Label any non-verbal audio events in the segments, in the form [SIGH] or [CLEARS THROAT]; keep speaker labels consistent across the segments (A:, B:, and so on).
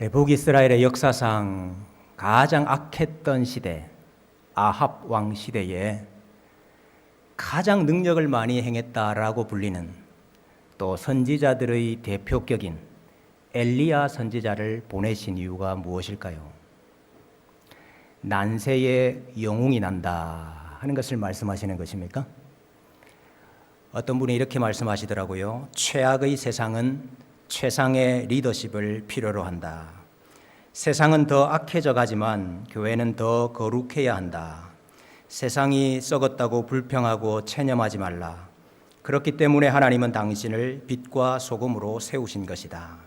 A: 네, 북이스라엘의 역사상 가장 악했던 시대, 아합 왕 시대에 가장 능력을 많이 행했다라고 불리는 또 선지자들의 대표격인 엘리야 선지자를 보내신 이유가 무엇일까요? 난세에 영웅이 난다 하는 것을 말씀하시는 것입니까? 어떤 분이 이렇게 말씀하시더라고요. 최악의 세상은 최상의 리더십을 필요로 한다. 세상은 더 악해져 가지만 교회는 더 거룩해야 한다. 세상이 썩었다고 불평하고 체념하지 말라. 그렇기 때문에 하나님은 당신을 빛과 소금으로 세우신 것이다.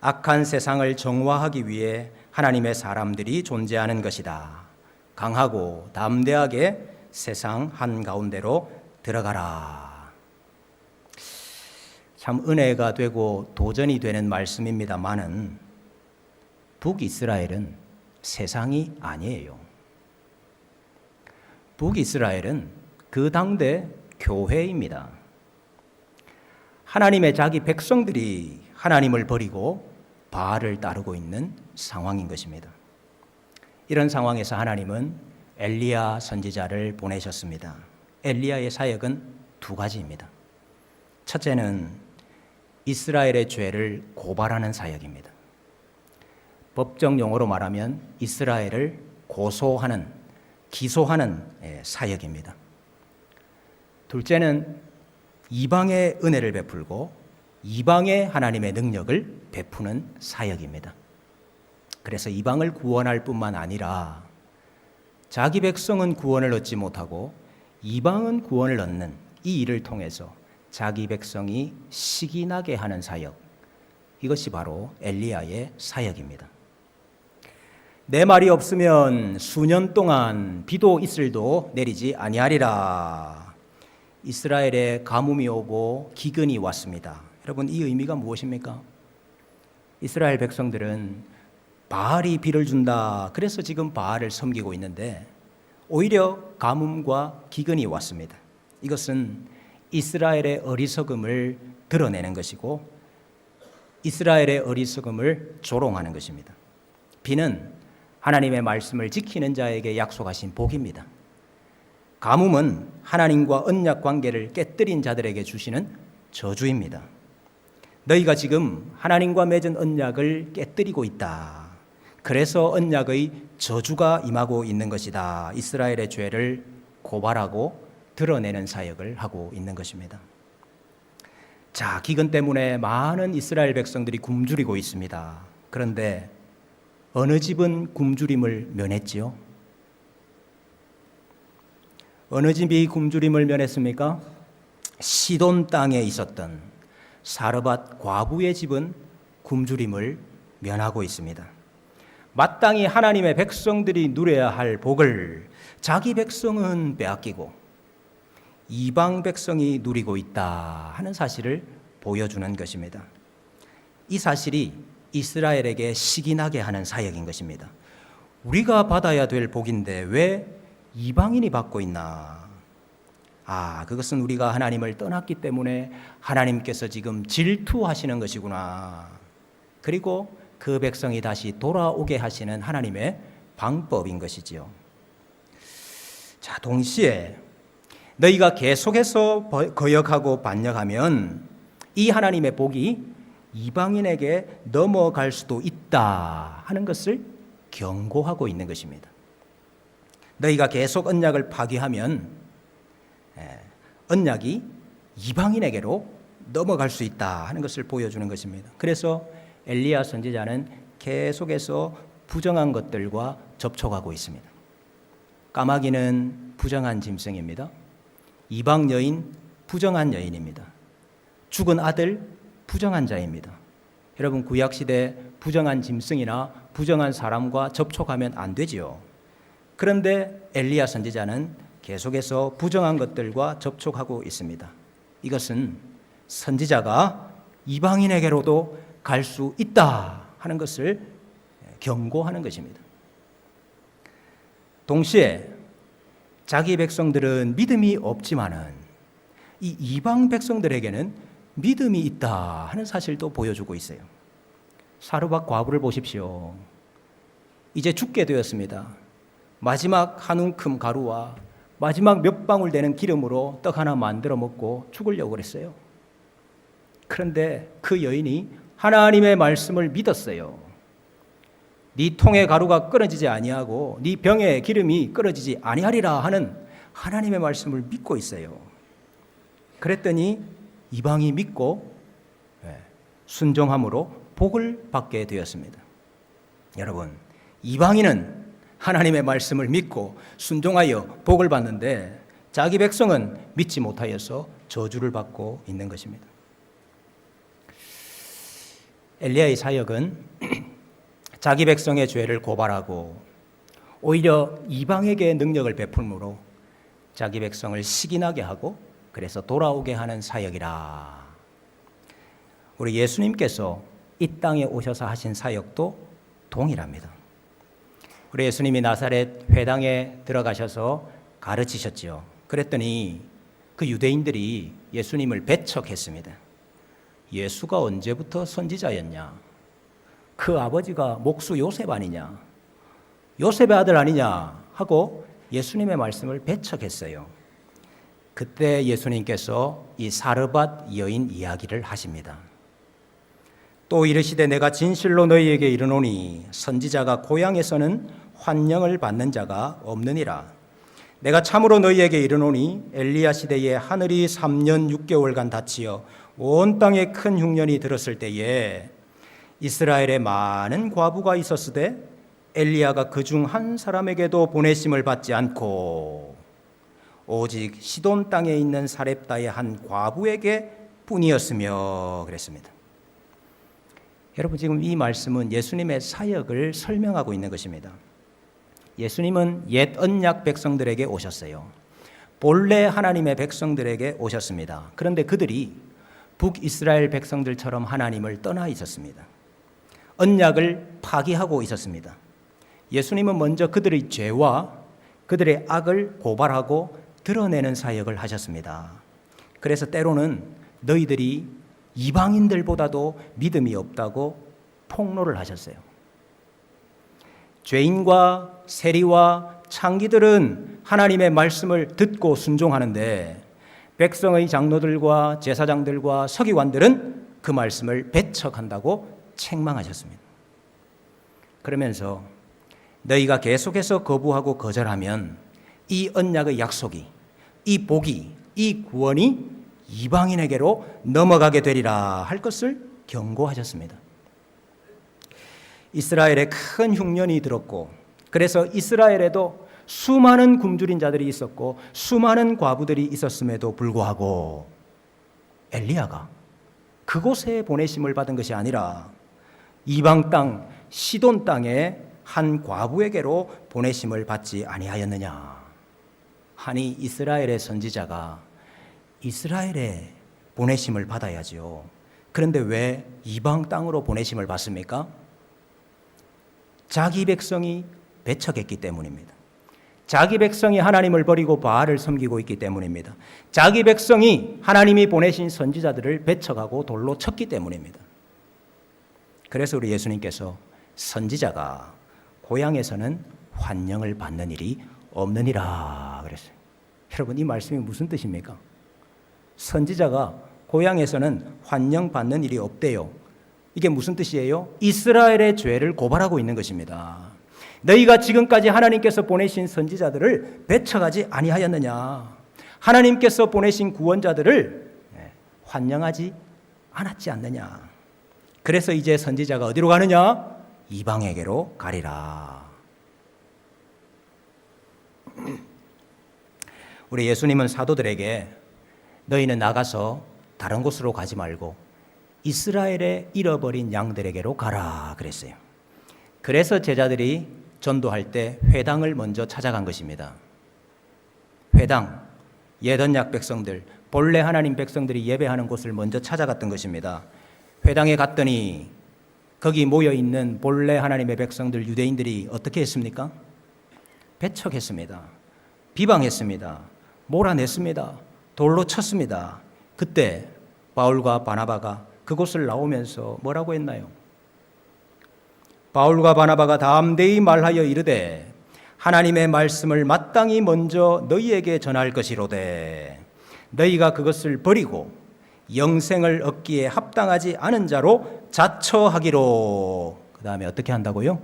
A: 악한 세상을 정화하기 위해 하나님의 사람들이 존재하는 것이다. 강하고 담대하게 세상 한가운데로 들어가라. 참 은혜가 되고 도전이 되는 말씀입니다만은 북이스라엘은 세상이 아니에요. 북이스라엘은 그 당대 교회입니다. 하나님의 자기 백성들이 하나님을 버리고 바알을 따르고 있는 상황인 것입니다. 이런 상황에서 하나님은 엘리야 선지자를 보내셨습니다. 엘리야의 사역은 두 가지입니다. 첫째는 이스라엘의 죄를 고발하는 사역입니다. 법정 용어로 말하면 이스라엘을 고소하는, 기소하는 예, 사역입니다. 둘째는 이방의 은혜를 베풀고 이방의 하나님의 능력을 베푸는 사역입니다. 그래서 이방을 구원할 뿐만 아니라 자기 백성은 구원을 얻지 못하고 이방은 구원을 얻는 이 일을 통해서 자기 백성이 시기 나게 하는 사역. 이것이 바로 엘리야의 사역입니다. 내 말이 없으면 수년 동안 비도 이슬도 내리지 아니하리라. 이스라엘에 가뭄이 오고 기근이 왔습니다. 여러분 이 의미가 무엇입니까? 이스라엘 백성들은 바알이 비를 준다. 그래서 지금 바알을 섬기고 있는데 오히려 가뭄과 기근이 왔습니다. 이것은 이스라엘의 어리석음을 드러내는 것이고 이스라엘의 어리석음을 조롱하는 것입니다. 비는 하나님의 말씀을 지키는 자에게 약속하신 복입니다. 가뭄은 하나님과 언약 관계를 깨뜨린 자들에게 주시는 저주입니다. 너희가 지금 하나님과 맺은 언약을 깨뜨리고 있다. 그래서 언약의 저주가 임하고 있는 것이다. 이스라엘의 죄를 고발하고 드러내는 사역을 하고 있는 것입니다. 자, 기근 때문에 많은 이스라엘 백성들이 굶주리고 있습니다. 그런데 어느 집은 굶주림을 면했지요? 어느 집이 굶주림을 면했습니까? 시돈 땅에 있었던 사르밧 과부의 집은 굶주림을 면하고 있습니다. 마땅히 하나님의 백성들이 누려야 할 복을 자기 백성은 빼앗기고 이방 백성이 누리고 있다 하는 사실을 보여주는 것입니다. 이 사실이 이스라엘에게 시기나게 하는 사역인 것입니다. 우리가 받아야 될 복인데 왜 이방인이 받고 있나? 아, 그것은 우리가 하나님을 떠났기 때문에 하나님께서 지금 질투하시는 것이구나. 그리고 그 백성이 다시 돌아오게 하시는 하나님의 방법인 것이지요. 자, 동시에 너희가 계속해서 거역하고 반역하면 이 하나님의 복이 이방인에게 넘어갈 수도 있다 하는 것을 경고하고 있는 것입니다. 너희가 계속 언약을 파기하면 예, 언약이 이방인에게로 넘어갈 수 있다 하는 것을 보여주는 것입니다. 그래서 엘리야 선지자는 계속해서 부정한 것들과 접촉하고 있습니다. 까마귀는 부정한 짐승입니다. 이방 여인 부정한 여인입니다. 죽은 아들 부정한 자입니다. 여러분 구약 시대 부정한 짐승이나 부정한 사람과 접촉하면 안 되지요. 그런데 엘리야 선지자는 계속해서 부정한 것들과 접촉하고 있습니다. 이것은 선지자가 이방인에게로도 갈 수 있다 하는 것을 경고하는 것입니다. 동시에 자기 백성들은 믿음이 없지만은 이 이방 백성들에게는 믿음이 있다 하는 사실도 보여주고 있어요. 사르밧 과부를 보십시오. 이제 죽게 되었습니다. 마지막 한 움큼 가루와 마지막 몇 방울 되는 기름으로 떡 하나 만들어 먹고 죽으려고 그랬어요. 그런데 그 여인이 하나님의 말씀을 믿었어요. 네 통의 가루가 끊어지지 아니하고 네 병의 기름이 끊어지지 아니하리라 하는 하나님의 말씀을 믿고 있어요. 그랬더니 이방이 믿고 예, 순종함으로 복을 받게 되었습니다. 여러분, 이방인은 하나님의 말씀을 믿고 순종하여 복을 받는데 자기 백성은 믿지 못하여서 저주를 받고 있는 것입니다. 엘리야의 사역은 [CLEARS THROAT] 자기 백성의 죄를 고발하고 오히려 이방에게 능력을 베풀므로 자기 백성을 시기나게 하고 그래서 돌아오게 하는 사역이라. 우리 예수님께서 이 땅에 오셔서 하신 사역도 동일합니다. 우리 예수님이 나사렛 회당에 들어가셔서 가르치셨지요. 그랬더니 그 유대인들이 예수님을 배척했습니다. 예수가 언제부터 선지자였냐? 그 아버지가 목수 요셉 아니냐? 요셉의 아들 아니냐? 하고 예수님의 말씀을 배척했어요. 그때 예수님께서 이 사르밧 여인 이야기를 하십니다. 또 이르시되 내가 진실로 너희에게 이르노니 선지자가 고향에서는 환영을 받는 자가 없느니라. 내가 참으로 너희에게 이르노니 엘리야 시대에 하늘이 3년 6개월간 닫히어 온 땅에 큰 흉년이 들었을 때에 이스라엘에 많은 과부가 있었으되 엘리야가 그 중 한 사람에게도 보내심을 받지 않고 오직 시돈 땅에 있는 사렙다의 한 과부에게 뿐이었으며 그랬습니다. 여러분 지금 이 말씀은 예수님의 사역을 설명하고 있는 것입니다. 예수님은 옛 언약 백성들에게 오셨어요. 본래 하나님의 백성들에게 오셨습니다. 그런데 그들이 북이스라엘 백성들처럼 하나님을 떠나 있었습니다. 언약을 파기하고 있었습니다. 예수님은 먼저 그들의 죄와 그들의 악을 고발하고 드러내는 사역을 하셨습니다. 그래서 때로는 너희들이 이방인들보다도 믿음이 없다고 폭로를 하셨어요. 죄인과 세리와 창기들은 하나님의 말씀을 듣고 순종하는데 백성의 장로들과 제사장들과 서기관들은 그 말씀을 배척한다고 책망하셨습니다. 그러면서 너희가 계속해서 거부하고 거절하면 이 언약의 약속이 이 복이 이 구원이 이방인에게로 넘어가게 되리라 할 것을 경고하셨습니다. 이스라엘에 큰 흉년이 들었고 그래서 이스라엘에도 수많은 굶주린 자들이 있었고 수많은 과부들이 있었음에도 불구하고 엘리야가 그곳에 보내심을 받은 것이 아니라 이방 땅 시돈 땅에 한 과부에게로 보내심을 받지 아니하였느냐 하니 이스라엘의 선지자가 이스라엘에 보내심을 받아야지요. 그런데 왜 이방 땅으로 보내심을 받습니까? 자기 백성이 배척했기 때문입니다. 자기 백성이 하나님을 버리고 바알을 섬기고 있기 때문입니다. 자기 백성이 하나님이 보내신 선지자들을 배척하고 돌로 쳤기 때문입니다. 그래서 우리 예수님께서 선지자가 고향에서는 환영을 받는 일이 없느니라 그랬어요. 여러분 이 말씀이 무슨 뜻입니까? 선지자가 고향에서는 환영받는 일이 없대요. 이게 무슨 뜻이에요? 이스라엘의 죄를 고발하고 있는 것입니다. 너희가 지금까지 하나님께서 보내신 선지자들을 배척하지 아니하였느냐? 하나님께서 보내신 구원자들을 예, 환영하지 않았지 않느냐? 그래서 이제 선지자가 어디로 가느냐? 이방에게로 가리라. 우리 예수님은 사도들에게 너희는 나가서 다른 곳으로 가지 말고 이스라엘의 잃어버린 양들에게로 가라 그랬어요. 그래서 제자들이 전도할 때 회당을 먼저 찾아간 것입니다. 회당, 예언약 백성들, 본래 하나님 백성들이 예배하는 곳을 먼저 찾아갔던 것입니다. 회당에 갔더니 거기 모여 있는 본래 하나님의 백성들 유대인들이 어떻게 했습니까? 배척했습니다. 비방했습니다. 몰아냈습니다. 돌로 쳤습니다. 그때 바울과 바나바가 그곳을 나오면서 뭐라고 했나요? 바울과 바나바가 담대히 말하여 이르되 하나님의 말씀을 마땅히 먼저 너희에게 전할 것이로되 너희가 그것을 버리고 영생을 얻기에 합당하지 않은 자로 자처하기로 그 다음에 어떻게 한다고요?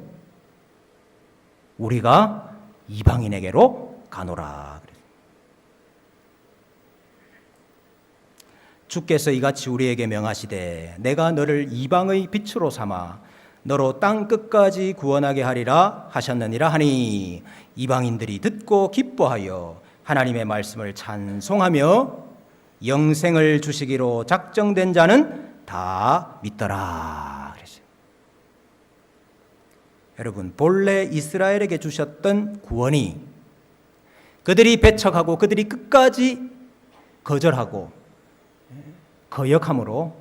A: 우리가 이방인에게로 가노라. 주께서 이같이 우리에게 명하시되 내가 너를 이방의 빛으로 삼아 너로 땅 끝까지 구원하게 하리라 하셨느니라 하니 이방인들이 듣고 기뻐하여 하나님의 말씀을 찬송하며 영생을 주시기로 작정된 자는 다 믿더라. 여러분 본래 이스라엘에게 주셨던 구원이 그들이 배척하고 그들이 끝까지 거절하고 거역함으로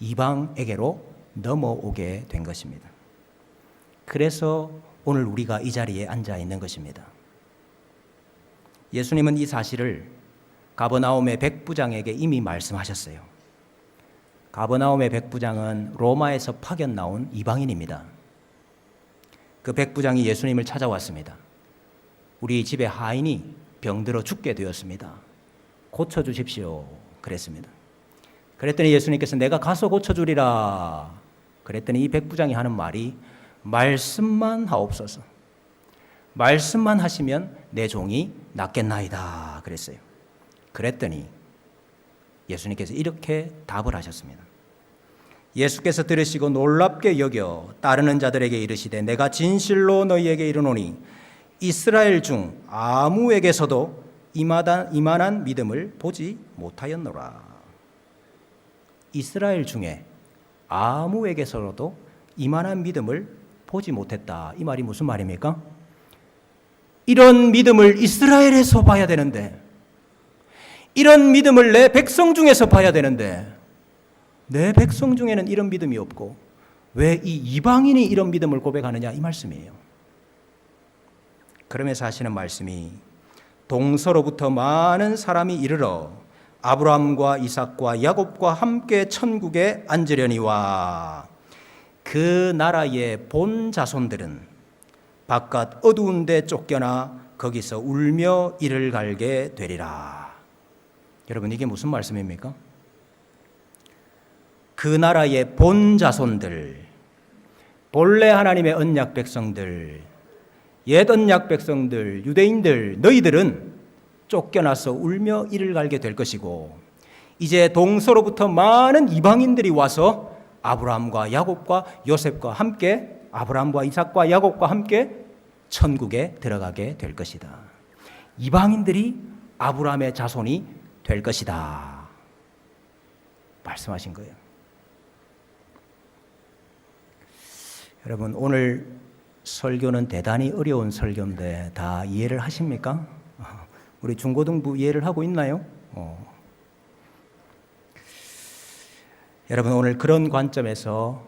A: 이방에게로 넘어오게 된 것입니다. 그래서 오늘 우리가 이 자리에 앉아 있는 것입니다. 예수님은 이 사실을 가버나움의 백부장에게 이미 말씀하셨어요. 가버나움의 백부장은 로마에서 파견 나온 이방인입니다. 그 백부장이 예수님을 찾아왔습니다. 우리 집에 하인이 병들어 죽게 되었습니다. 고쳐 주십시오. 그랬습니다. 그랬더니 예수님께서 내가 가서 고쳐주리라. 그랬더니 이 백부장이 하는 말이 말씀만 하옵소서. 말씀만 하시면 내 종이 낫겠나이다. 그랬어요. 그랬더니 예수님께서 이렇게 답을 하셨습니다. 예수께서 들으시고 놀랍게 여겨 따르는 자들에게 이르시되 내가 진실로 너희에게 이르노니 이스라엘 중 아무에게서도 이만한 믿음을 보지 못하였노라. 이스라엘 중에 아무에게서도 이만한 믿음을 보지 못했다. 이 말이 무슨 말입니까? 이런 믿음을 이스라엘에서 봐야 되는데, 이런 믿음을 내 백성 중에서 봐야 되는데, 내 백성 중에는 이런 믿음이 없고, 왜 이 이방인이 이런 믿음을 고백하느냐? 이 말씀이에요. 그러면서 하시는 말씀이, 동서로부터 많은 사람이 이르러 아브라함과 이삭과 야곱과 함께 천국에 앉으려니와 그 나라의 본 자손들은 바깥 어두운 데 쫓겨나 거기서 울며 이를 갈게 되리라. 여러분 이게 무슨 말씀입니까? 그 나라의 본 자손들 본래 하나님의 언약 백성들 옛 언약 백성들 유대인들 너희들은 쫓겨나서 울며 이를 갈게 될 것이고 이제 동서로부터 많은 이방인들이 와서 아브라함과 야곱과 요셉과 함께 아브라함과 이삭과 야곱과 함께 천국에 들어가게 될 것이다. 이방인들이 아브라함의 자손이 될 것이다. 말씀하신 거예요. 여러분 오늘 설교는 대단히 어려운 설교인데 다 이해를 하십니까? [LAUGHS] 우리 중고등부 이해를 하고 있나요? 어. 여러분 오늘 그런 관점에서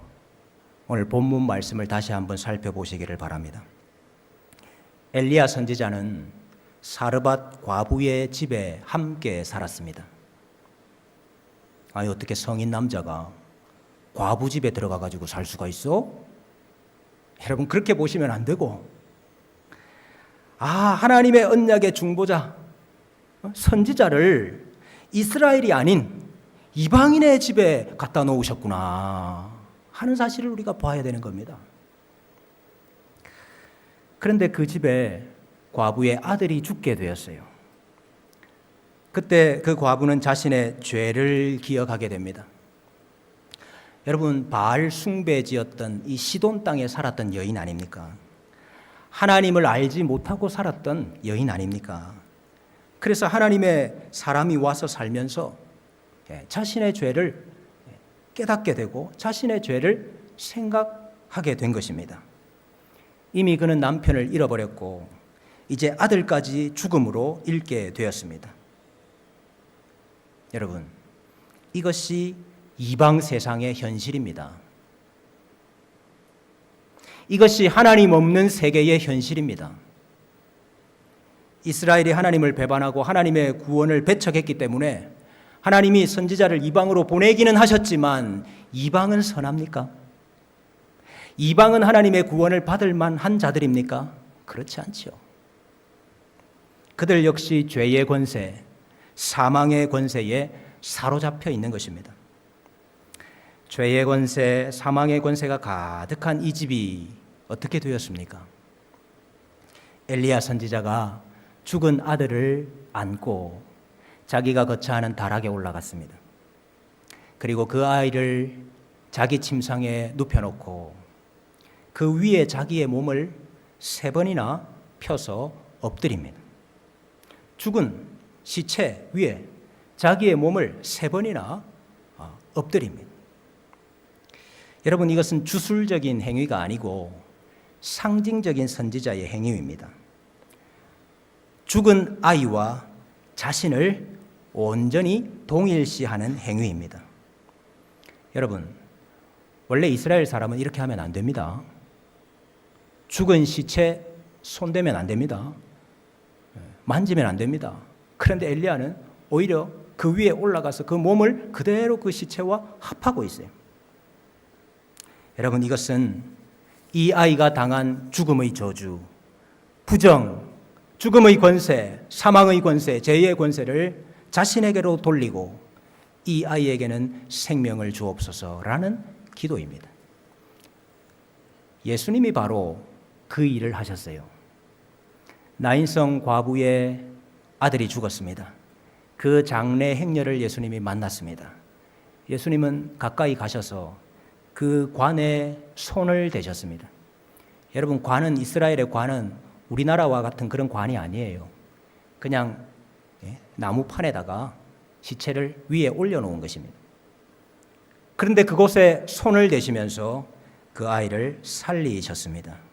A: 오늘 본문 말씀을 다시 한번 살펴보시기를 바랍니다. 엘리야 선지자는 사르밧 과부의 집에 함께 살았습니다. 아니 어떻게 성인 남자가 과부 집에 들어가 가지고 살 수가 있어? 여러분 그렇게 보시면 안 되고 아 하나님의 언약의 중보자 선지자를 이스라엘이 아닌 이방인의 집에 갖다 놓으셨구나 하는 사실을 우리가 봐야 되는 겁니다. 그런데 그 집에 과부의 아들이 죽게 되었어요. 그때 그 과부는 자신의 죄를 기억하게 됩니다. 여러분, 바알 숭배지였던 이 시돈 땅에 살았던 여인 아닙니까? 하나님을 알지 못하고 살았던 여인 아닙니까? 그래서 하나님의 사람이 와서 살면서 예, 자신의 죄를 깨닫게 되고 자신의 죄를 생각하게 된 것입니다. 이미 그는 남편을 잃어버렸고 이제 아들까지 죽음으로 잃게 되었습니다. 여러분, 이것이 이방 세상의 현실입니다. 이것이 하나님 없는 세계의 현실입니다. 이스라엘이 하나님을 배반하고 하나님의 구원을 배척했기 때문에 하나님이 선지자를 이방으로 보내기는 하셨지만 이방은 선합니까? 이방은 하나님의 구원을 받을 만한 자들입니까? 그렇지 않죠. 그들 역시 죄의 권세, 사망의 권세에 사로잡혀 있는 것입니다. 죄의 권세, 사망의 권세가 가득한 이 집이 어떻게 되었습니까? 엘리야 선지자가 죽은 아들을 안고 자기가 거처하는 다락에 올라갔습니다. 그리고 그 아이를 자기 침상에 눕혀놓고 그 위에 자기의 몸을 세 번이나 펴서 엎드립니다. 죽은 시체 위에 자기의 몸을 세 번이나 어, 엎드립니다. 여러분 이것은 주술적인 행위가 아니고 상징적인 선지자의 행위입니다. 죽은 아이와 자신을 온전히 동일시하는 행위입니다. 여러분, 원래 이스라엘 사람은 이렇게 하면 안 됩니다. 죽은 시체 손대면 안 됩니다. 만지면 안 됩니다. 그런데 엘리야는 오히려 그 위에 올라가서 그 몸을 그대로 그 시체와 합하고 있어요. 여러분 이것은 이 아이가 당한 죽음의 저주, 부정, 죽음의 권세, 사망의 권세, 죄의 권세를 자신에게로 돌리고 이 아이에게는 생명을 주옵소서라는 기도입니다. 예수님이 바로 그 일을 하셨어요. 나인성 과부의 아들이 죽었습니다. 그 장례 행렬을 예수님이 만났습니다. 예수님은 가까이 가셔서 그 관에 손을 대셨습니다. 여러분, 관은, 이스라엘의 관은 우리나라와 같은 그런 관이 아니에요. 그냥 예, 나무판에다가 시체를 위에 올려놓은 것입니다. 그런데 그곳에 손을 대시면서 그 아이를 살리셨습니다.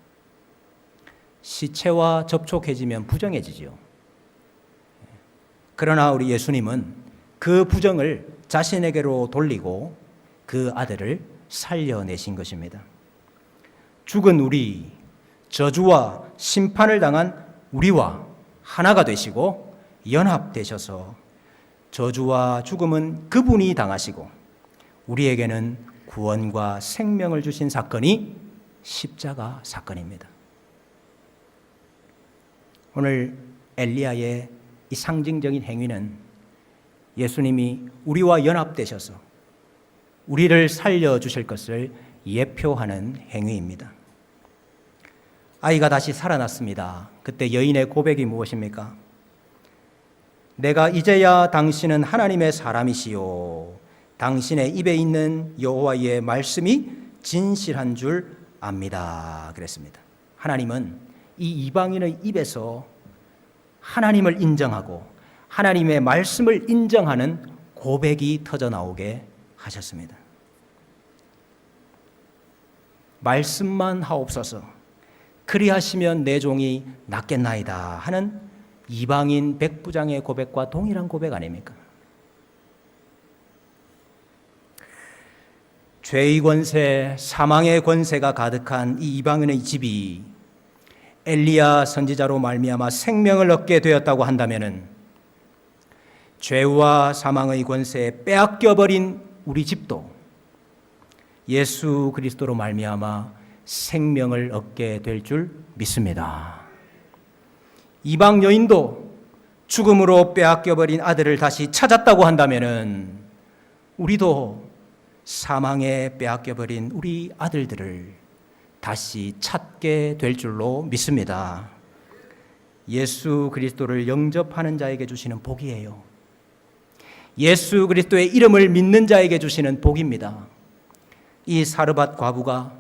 A: 시체와 접촉해지면 부정해지죠. 그러나 우리 예수님은 그 부정을 자신에게로 돌리고 그 아들을 살려내신 것입니다. 죽은 우리, 저주와 심판을 당한 우리와 하나가 되시고 연합되셔서 저주와 죽음은 그분이 당하시고 우리에게는 구원과 생명을 주신 사건이 십자가 사건입니다. 오늘 엘리야의 이 상징적인 행위는 예수님이 우리와 연합되셔서 우리를 살려 주실 것을 예표하는 행위입니다. 아이가 다시 살아났습니다. 그때 여인의 고백이 무엇입니까? 내가 이제야 당신은 하나님의 사람이시요 당신의 입에 있는 여호와의 말씀이 진실한 줄 압니다. 그랬습니다. 하나님은 이 이방인의 입에서 하나님을 인정하고 하나님의 말씀을 인정하는 고백이 터져 나오게 하셨습니다. 말씀만 하옵소서. 그리하시면 내 종이 낫겠나이다 하는 이방인 백부장의 고백과 동일한 고백 아닙니까? 죄의 권세, 사망의 권세가 가득한 이 이방인의 집이 엘리야 선지자로 말미암아 생명을 얻게 되었다고 한다면은 죄와 사망의 권세에 빼앗겨 버린 우리 집도 예수 그리스도로 말미암아 생명을 얻게 될 줄 믿습니다. 이방 여인도 죽음으로 빼앗겨 버린 아들을 다시 찾았다고 한다면은 우리도 사망에 빼앗겨 버린 우리 아들들을 다시 찾게 될 줄로 믿습니다. 예수 그리스도를 영접하는 자에게 주시는 복이에요. 예수 그리스도의 이름을 믿는 자에게 주시는 복입니다. 이 사르밧 과부가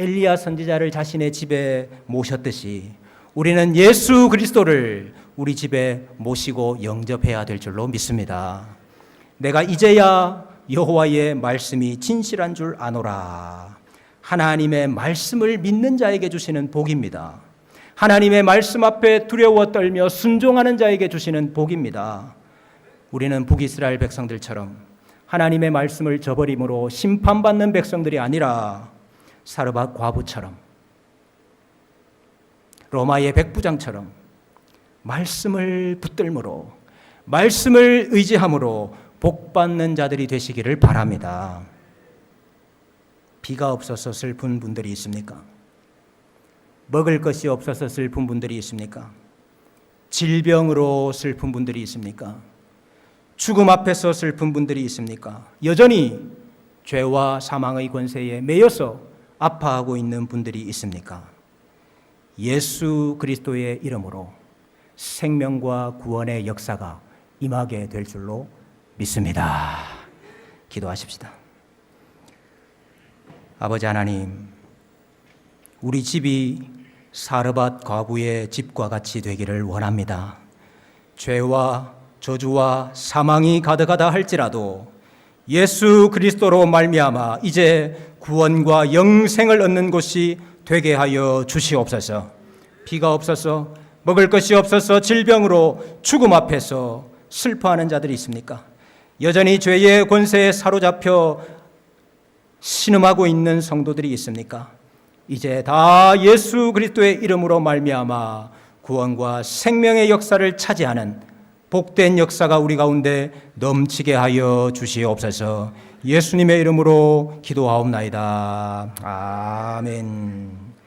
A: 엘리야 선지자를 자신의 집에 모셨듯이 우리는 예수 그리스도를 우리 집에 모시고 영접해야 될 줄로 믿습니다. 내가 이제야 여호와의 말씀이 진실한 줄 아노라. 하나님의 말씀을 믿는 자에게 주시는 복입니다. 하나님의 말씀 앞에 두려워 떨며 순종하는 자에게 주시는 복입니다. 우리는 북이스라엘 백성들처럼 하나님의 말씀을 저버림으로 심판받는 백성들이 아니라 사르밧 과부처럼 로마의 백부장처럼 말씀을 붙들므로 말씀을 의지함으로 복 받는 자들이 되시기를 바랍니다. 비가 없어서 슬픈 분들이 있습니까? 먹을 것이 없어서 슬픈 분들이 있습니까? 질병으로 슬픈 분들이 있습니까? 죽음 앞에서 슬픈 분들이 있습니까? 여전히 죄와 사망의 권세에 매여서 아파하고 있는 분들이 있습니까? 예수 그리스도의 이름으로 생명과 구원의 역사가 임하게 될 줄로 믿습니다. 기도하십시다. 아버지 하나님, 우리 집이 사르밧 과부의 집과 같이 되기를 원합니다. 죄와 저주와 사망이 가득하다 할지라도 예수 그리스도로 말미암아 이제 구원과 영생을 얻는 곳이 되게 하여 주시옵소서. 비가 없어서 먹을 것이 없어서 질병으로 죽음 앞에서 슬퍼하는 자들이 있습니까? 여전히 죄의 권세에 사로잡혀 신음하고 있는 성도들이 있습니까? 이제 다 예수 그리스도의 이름으로 말미암아 구원과 생명의 역사를 차지하는 복된 역사가 우리 가운데 넘치게 하여 주시옵소서. 예수님의 이름으로 기도하옵나이다. 아멘.